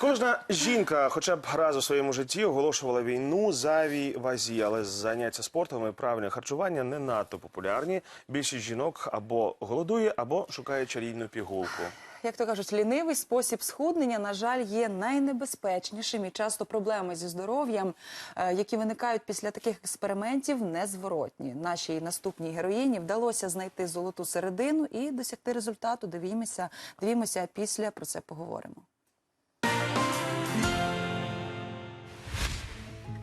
Кожна жінка, хоча б раз у своєму житті, оголошувала війну зайвій вазі, але заняття спортом і правильне харчування не надто популярні. Більшість жінок або голодує, або шукає чарівну пігулку. Як то кажуть, лінивий спосіб схуднення, на жаль, є найнебезпечнішим і часто проблеми зі здоров'ям, е, які виникають після таких експериментів, незворотні. Нашій наступній героїні вдалося знайти золоту середину і досягти результату. Дивімося, дивімося, після про це поговоримо.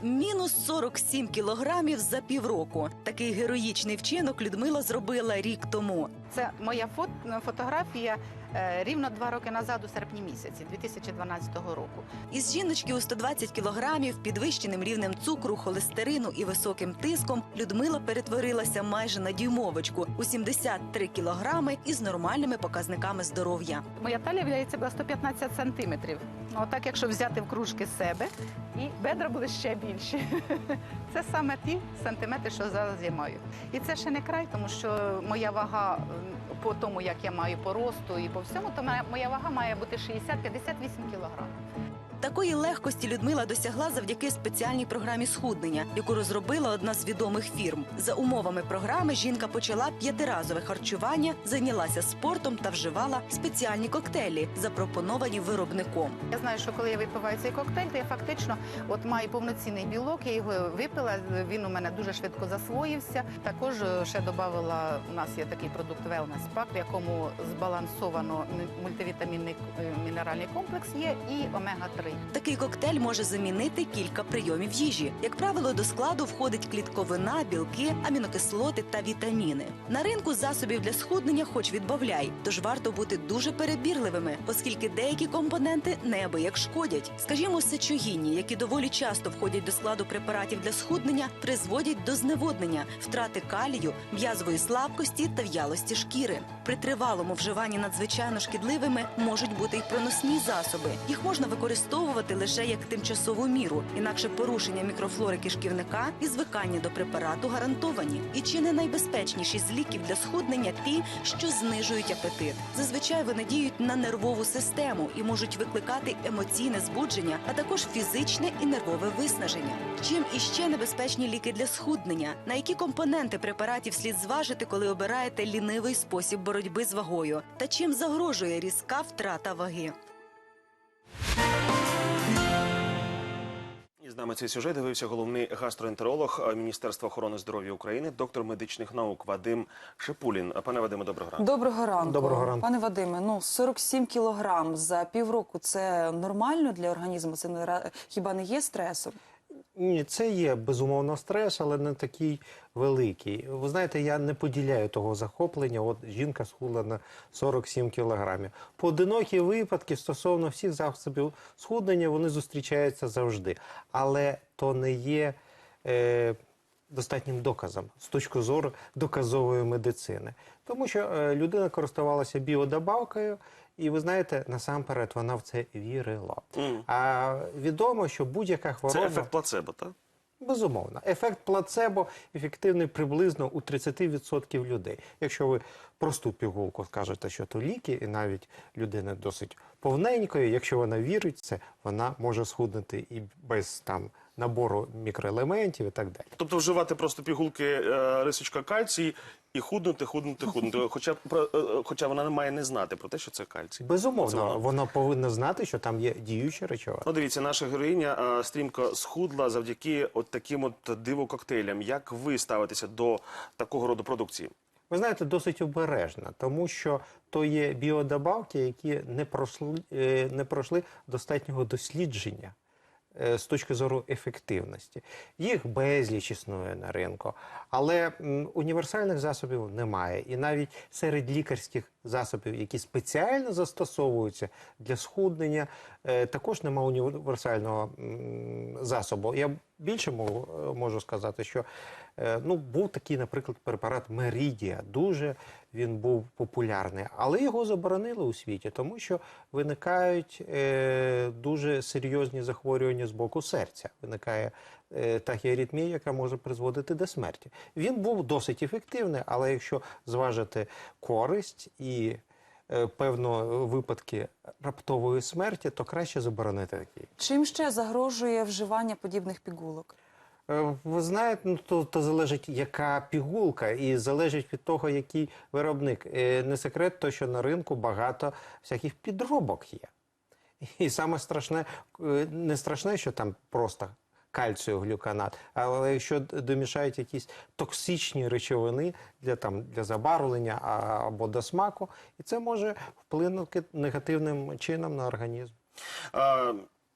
Мінус 47 кілограмів за півроку. Такий героїчний вчинок Людмила зробила рік тому. Це моя фото фотографія рівно два роки назад, у серпні місяці 2012 року. Із жіночки у 120 кілограмів, підвищеним рівнем цукру, холестерину і високим тиском Людмила перетворилася майже на дюймовочку у 73 кілограми із нормальними показниками здоров'я. Моя талія виявляється була 115 сантиметрів. Ну, отак, якщо взяти в кружки себе, і бедра були ще більші. Це саме ті сантиметри, що зараз я маю. І це ще не край, тому що моя вага по тому, як я маю по росту і по всьому, то моя- вага має бути 60-58 кілограм. Такої легкості Людмила досягла завдяки спеціальній програмі схуднення, яку розробила одна з відомих фірм. За умовами програми жінка почала п'ятиразове харчування, зайнялася спортом та вживала спеціальні коктейлі, запропоновані виробником. Я знаю, що коли я випиваю цей коктейль, то я фактично от маю повноцінний білок. Я його випила. Він у мене дуже швидко засвоївся. Також е, ще додавала, у нас є такий продукт Wellness Pack, в якому збалансовано мультивітамінний е, мінеральний комплекс є і омега 3 Такий коктейль може замінити кілька прийомів їжі. Як правило, до складу входить клітковина, білки, амінокислоти та вітаміни. На ринку засобів для схуднення хоч відбавляй, тож варто бути дуже перебірливими, оскільки деякі компоненти неабияк шкодять. Скажімо, сечогінні, які доволі часто входять до складу препаратів для схуднення, призводять до зневоднення, втрати калію, м'язової слабкості та в'ялості шкіри. При тривалому вживанні надзвичайно шкідливими можуть бути й проносні засоби. Їх можна використовувати лише як тимчасову міру, інакше порушення мікрофлори кишківника і звикання до препарату гарантовані. І чи не найбезпечніші з ліків для схуднення ті, що знижують апетит. Зазвичай вони діють на нервову систему і можуть викликати емоційне збудження, а також фізичне і нервове виснаження. Чим іще небезпечні ліки для схуднення? На які компоненти препаратів слід зважити, коли обираєте лінивий спосіб боротьби з вагою? Та чим загрожує різка втрата ваги? З нами цей сюжет дивився головний гастроентеролог е, Міністерства охорони здоров'я України, доктор медичних наук Вадим Шипулін. Пане Вадиме, доброго ранку. Доброго ранку. Доброго ранку. Пане Вадиме, ну 47 кілограм за півроку це нормально для організму? Це не ра- хіба не є стресом? Ні, це є безумовно стрес, але не такий великий. Ви знаєте, я не поділяю того захоплення. От жінка схудла на 47 кілограмів. Поодинокі випадки стосовно всіх засобів схуднення вони зустрічаються завжди, але то не є. Е, Достатнім доказом з точки зору доказової медицини, тому що е, людина користувалася біодобавкою, і ви знаєте, насамперед вона в це вірила. Мгм. А відомо, що будь-яка Це хвороба ефект плацебо, так? безумовно. Ефект плацебо ефективний приблизно у 30% людей. Якщо ви просту пігулку скажете, що то ліки, і навіть людина досить повненькою, якщо вона вірить в це, вона може схуднути і без там набору мікроелементів і так далі. Тобто вживати просто пігулки е, рисочка кальцій і худнути, худнути, худнути. Хоча, е, хоча вона не має не знати про те, що це кальцій. Безумовно, вона. вона повинна знати, що там є діюча речова. Ну, дивіться, наша героїня е, стрімко схудла завдяки от таким от дивококтейлям. Як ви ставитеся до такого роду продукції? Ви знаєте, досить обережно, тому що то є біодобавки, які не пройшли, не пройшли достатнього дослідження з точки зору ефективності. Їх безліч існує на ринку, але універсальних засобів немає. І навіть серед лікарських засобів, які спеціально застосовуються для схуднення, е, також немає універсального засобу. Я більше можу, сказати, що е, ну, був такий, наприклад, препарат Меридія. Дуже він був популярний, але його заборонили у світі, тому що виникають е, дуже серйозні захворювання з боку серця. Виникає е, тахіаритмія, яка може призводити до смерті. Він був досить ефективний, але якщо зважити користь і певно випадки раптової смерті, то краще заборонити такі. Чим ще загрожує вживання подібних пігулок? Е, Ви знаєте, ну то, то залежить, яка пігулка, і залежить від того, який виробник. Е, Не секрет, то що на ринку багато всяких підробок є. І саме страшне, е, не страшне, що там просто кальціоглюканат, але якщо домішають якісь токсичні речовини для, там, для забарвлення або до смаку, і це може вплинути негативним чином на організм.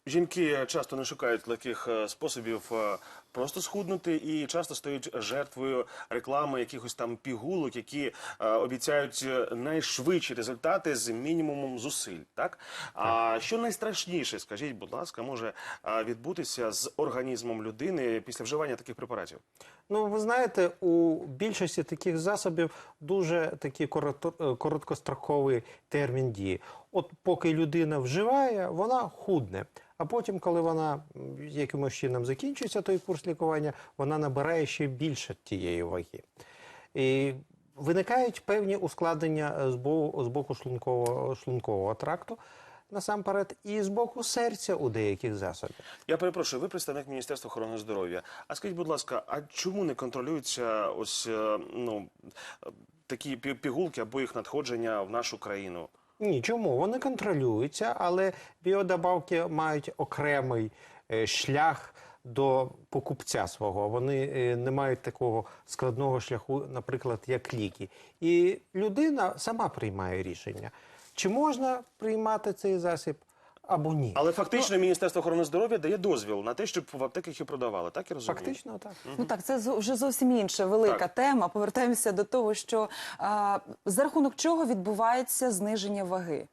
Жінки часто не шукають легких е, способів е, просто схуднути і часто стають жертвою реклами якихось там пігулок, які е, обіцяють е, найшвидші результати з мінімумом зусиль. Так а що найстрашніше, скажіть, будь ласка, може е, відбутися з організмом людини після вживання таких препаратів? Ну, ви знаєте, у більшості таких засобів дуже такий е, короткостроковий термін дії. От поки людина вживає, вона худне. А потім, коли вона якимось чином закінчується той курс лікування, вона набирає ще більше тієї ваги. І виникають певні ускладнення з боку, з боку шлункового, шлункового тракту, насамперед, і з боку серця у деяких засобів. Я перепрошую, ви представник Міністерства охорони здоров'я. А скажіть, будь ласка, а чому не контролюються ось е, ну такі пігулки або їх надходження в нашу країну? Ні, чому? Вони контролюються, але біодобавки мають окремий е, шлях до покупця свого. Вони е, не мають такого складного шляху, наприклад, як ліки. І людина сама приймає рішення, чи можна приймати цей засіб або ні. Але фактично Міністерство охорони здоров'я дає дозвіл на те, щоб в аптеках їх продавали. Так я розумію? Фактично так. Ну так, це вже зовсім інша велика Так. тема. Повертаємося до того, що а, за рахунок чого відбувається зниження ваги.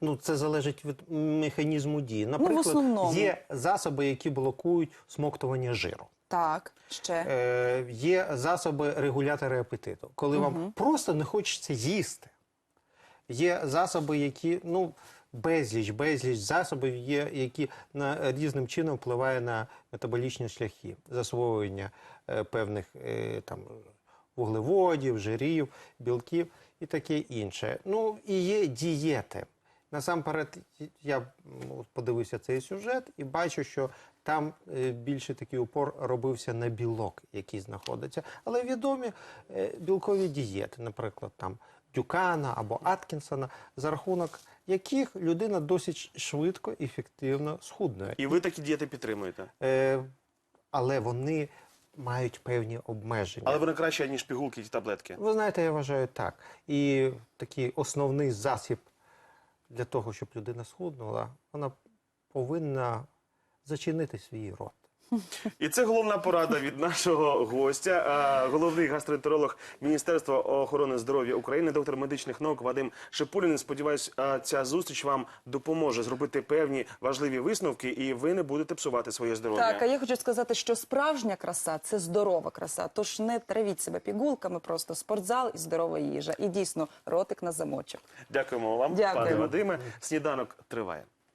Ну, це залежить від механізму дії. Наприклад, основному. є засоби, які блокують смоктування жиру. Так, ще. Е, є засоби регулятори апетиту, коли вам просто не хочеться їсти. Є засоби, які, ну, безліч, безліч засобів є, які на, різним чином впливають на метаболічні шляхи засвоєння е, певних е, там, вуглеводів, жирів, білків і таке інше. Ну, і є дієти. Насамперед, я подивився цей сюжет і бачу, що там е, більше такий упор робився на білок, який знаходиться. Але відомі е, білкові дієти, наприклад, там Дюкана або Аткінсона, за рахунок яких людина досить швидко і ефективно схуднує. І ви такі дієти підтримуєте. Е, але вони мають певні обмеження. Але вони краще, ніж пігулки і таблетки. Ви знаєте, я вважаю так. І такий основний засіб для того, щоб людина схуднула, вона повинна зачинити свій рот. І це головна порада від нашого гостя, головний гастроентеролог Міністерства охорони здоров'я України, доктор медичних наук Вадим Шипулін. Сподіваюсь, ця зустріч вам допоможе зробити певні важливі висновки, і ви не будете псувати своє здоров'я. Так, а я хочу сказати, що справжня краса це здорова краса. Тож не травіть себе пігулками, просто спортзал і здорова їжа. І дійсно ротик на замочок. Дякуємо вам, Дякую. пане Вадиме. Сніданок триває.